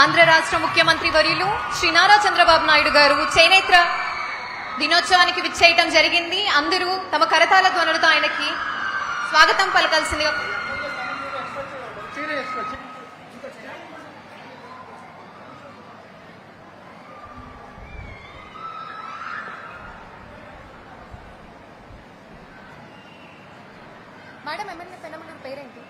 ఆంధ్ర రాష్ట్ర ముఖ్యమంత్రి వర్యులు శ్రీ నారా చంద్రబాబు నాయుడు గారు చేనేత్ర దినోత్సవానికి విచ్చేయటం జరిగింది. అందరూ తమ కరతాల ధ్వనులతో ఆయనకి స్వాగతం పలకాల్సిందిగా మేడం ఎమ్మెల్యే పెనమలూరు పేరేంటి?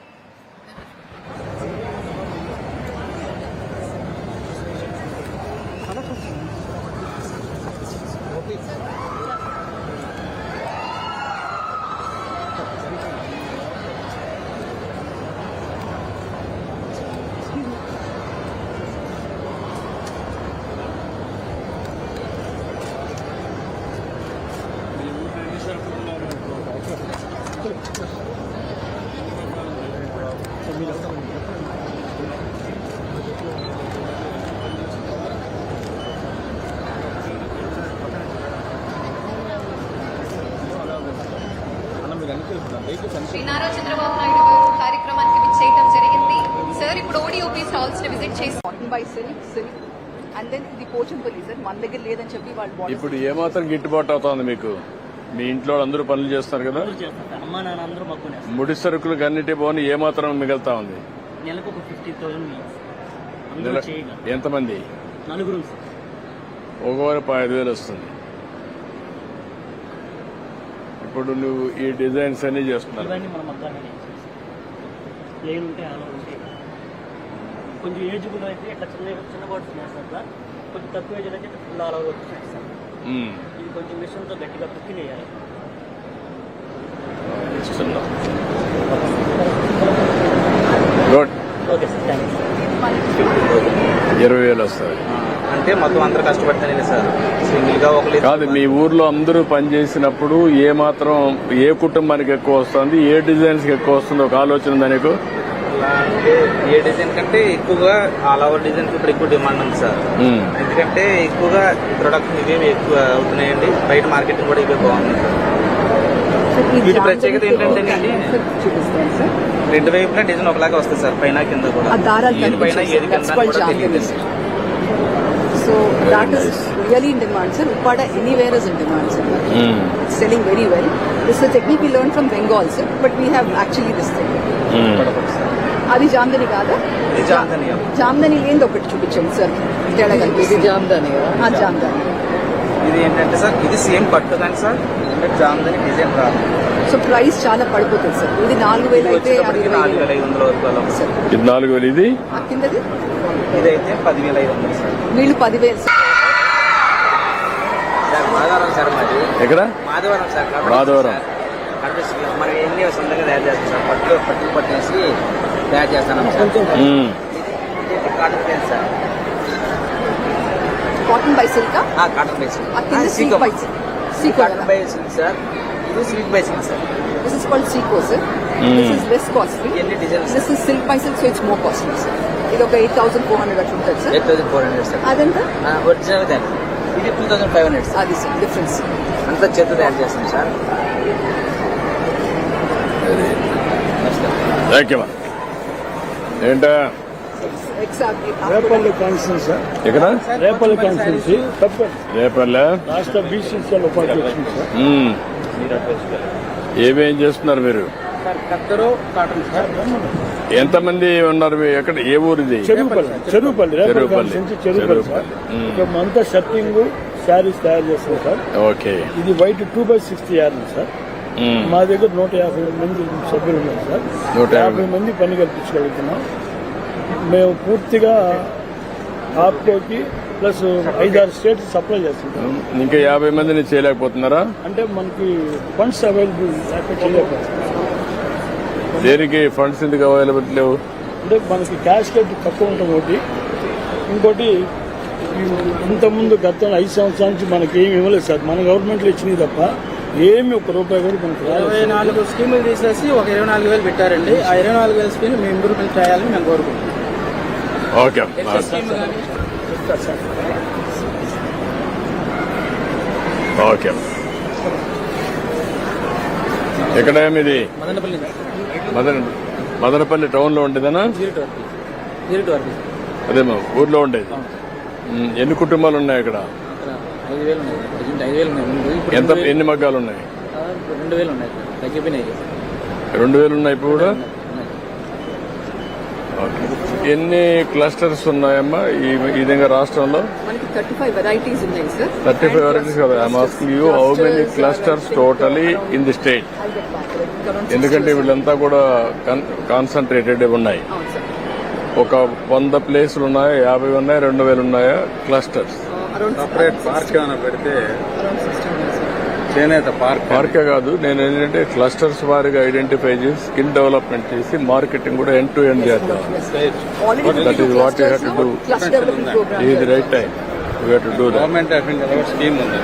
శ్రీ నారా చంద్రబాబు నాయుడు గారు కార్యక్రమానికి జరిగింది. సార్ ఇప్పుడు ఓడిఓపి స్టాల్స్ని విజిట్ చేసి cotton by silk silk and then ఇది పోచంపల్లి సార్ మన దగ్గర లేదని చెప్పి వాళ్ళు ఇప్పుడు ఏమాత్రం గిట్టుబాటు అవుతోంది మీకు? మీ ఇంట్లో అందరూ పనులు చేస్తున్నారు కదా? చేస్తారు అమ్మా నాన్న అందరూ మక్కునేస్తారు ముడి సరుకులకు అన్నిటి పోని ఏమాత్రం మిగులుతా ఉంది? నెలకు ఒక ఫిఫ్టీ థౌసండ్ అందరూ నెల- చేయగలరు. ఎంతమంది? నలుగురు సార్. ఒకవారు ఐదు వేలు వస్తుంది. ఇప్పుడు నువ్వు ఈ డిజైన్స్ అన్ని ఉంటే కొంచెం ఏజ్ కూడా అయితే ఇట్లా చిన్న చిన్న బాటిల్స్ వేస్తారు సార్ కొంచెం తక్కువ ఏజ్ అయితే ఫుల్ అలా వచ్చేసి సార్. ఇది కొంచెం మిషన్తో గట్టిగా కుక్కి వేయాలి ఇస్తున్నాం గుడ్ ఓకే సార్ థ్యాంక్ ఇరవై వేలు వస్తుంది అంటే మొత్తం అందరు కష్టపడితేనే సార్. సింగిల్గా ఒకరు కాదు మీ ఊర్లో అందరూ పనిచేసినప్పుడు ఏ మాత్రం ఏ కుటుంబానికి ఎక్కువ వస్తుంది ఏ డిజైన్స్కి ఎక్కువ వస్తుంది ఒక ఆలోచన ఉందా నీకు? అలా అంటే ఏ డిజైన్ కంటే ఎక్కువగా ఆల్ ఓవర్ డిజైన్ ఇప్పుడు ఎక్కువ డిమాండ్ ఉంది సార్. ఎందుకంటే ఎక్కువగా ప్రొడక్షన్ ఇవే ఎక్కువ అవుతున్నాయండి. బయట మార్కెటింగ్ కూడా ఇవే బాగుంది సార్. వీటి ప్రత్యేకత సార్. రెండు వైపులా డిజైన్ ఒకలాగా వస్తుంది సార్ పైన కింద కూడా. ఆ దారాలు ఏది పైన ఏది సార్. కింద కూడా తెలియదు. So that is really in demand sir Uppada anywhere is in demand sir very well. This is a technique we learned from Bengal, sir, but we have actually this thing. Um. అది జామ్దని కాదా? ఇది జామ్దని. జామ్దని లేని ఒకటి చూపించండి sir తేడా ఇది జామ్దని జామ్దని. ఇది ఏంటంటే సార్ ఇది సేమ్ పట్టు కానీ సార్ అంటే జామ్దని డిజైన్ రాదు సో ప్రైస్ చాలా పడిపోతుంది సార్ ఇది నాలుగు వేలు. అయితే ఇది నాలుగు వేలు ఇది కిందది? ఇదైతే పదివేల ఐదు వందలు సార్ వీళ్ళు పదివేలు సార్ సార్ మాధవరం సార్ మాది. ఎక్కడ? మాధవరం సార్ మాధవరం. మనం ఎన్ని సొంతంగా తయారు చేస్తాం సార్? పట్టు పట్టు పట్టేసి తయారు చేస్తాం sir. Cotton sir. Cotton by silk ఆ, cotton silk by Sico. Cotton by silk sir. ఇది silk by silk sir this is called Sico sir this is less costly ఇవన్నీ designs this is silk by silk so it's more costly sir ఇది ఒక eight thousand four hundred అట్లా ఉంటుంది sir eight thousand four hundred sir అదంతా original దాన్ని ఇది two thousand five hundred sir అది sir difference అంతా చేత తయారు చేస్తాం సార్ థ్యాంక్ యూ ఏంటా? Exactly Repalle constituency sir Repalle constituency తప్ప రేపల్లె? రాష్ట్ర బీసీసీఎల్ ఉపాధ్యక్షుడు సార్. ఏమేం చేస్తున్నారు మీరు? సార్ కత్తరు కాటన్ సార్. ఎంతమంది ఉన్నారు? మీ- ఎక్కడ ఏ ఊరు ఇది చెరువుపల్లి చెరువుపల్లి. అంతా షర్టింగ్ శారీస్ తయారు చేస్తాం సార్. ఓకే. ఇది white two by sixty yard sir. మా దగ్గర నూట యాభై మంది సభ్యులు ఉన్నారు సార్. నూట యాభై. యాభై మంది పని కల్పించగలుగుతున్నాం. మేము పూర్తిగా ఆప్కోకి ప్లస్ ఐదారు స్టేట్స్ సప్లై చేస్తుంటాం ఇంకా యాభై మందిని చేయలేకపోతున్నారా? అంటే మనకి ఫండ్స్ అవైలబుల్ దేనికి ఫండ్స్ ఎందుకు అవైలబుల్ లేవు? అంటే మనకి క్యాష్ కట్ తక్కువ ఉంటుంది ఒకటి. ఇంకోటి ఇంతకుముందు గత ఐదు సంవత్సరాల నుంచి మనకి ఏమి ఇవ్వలేదు సార్. మన గవర్నమెంట్లో ఇచ్చినవి తప్ప ఏమి ఒక రూపాయి కూడా మనకి ఇరవై నాలుగు స్కీములు తీసేసి ఒక ఇరవై నాలుగు వేలు పెట్టారండి. ఆ ఇరవై నాలుగు వేల స్కీమ్ మేము ఇంప్రూవ్మెంట్ చేయాలని మేము కోరుకుంటున్నాం. ఓకే. ఓకే. ఎక్కడ ఇది? మదనపల్లి మదన మదనపల్లి టౌన్లో ఉండేదనా వర్క్ అదేమో ఊర్లో ఉండేది. ఎన్ని కుటుంబాలు ఉన్నాయి ఇప్పుడు ఎంత ఎన్ని మగ్గాలు ఉన్నాయి? రెండు వేలు ఉన్నాయి. ఇప్పుడు కూడా. ఓకే. ఎన్ని క్లస్టర్స్ ఉన్నాయమ్మా ఈ ఈ విధంగా రాష్ట్రంలో? మనకి థర్టీ ఫైవ్ వెరైటీస్ ఉన్నాయి సార్ థర్టీ ఫైవ్ వెరైటీస్ కదా. I'm asking you how many clusters totally in the state ఎందుకంటే వీళ్ళంతా కూడా కాన్సన్ట్రేటెడ్ ఉన్నాయి. ఒక వంద ప్లేసులు ఉన్నాయా? యాభై ఉన్నాయా? రెండు వేలు ఉన్నాయా? క్లస్టర్స్ సపరేట్ పార్క్ ఏమైనా పెడితే అరౌండ్ సిక్స్టీ ఉన్నాయి సార్ చేనేత పార్క్. పార్కే కాదు నేను ఏంటంటే క్లస్టర్స్ వారిగా ఐడెంటిఫై చేసి స్కిల్ డెవలప్మెంట్ చేసి మార్కెటింగ్ కూడా ఎండ్ టు ఎండ్ చేద్దాం. Right time you have to do government of India scheme ఉంది.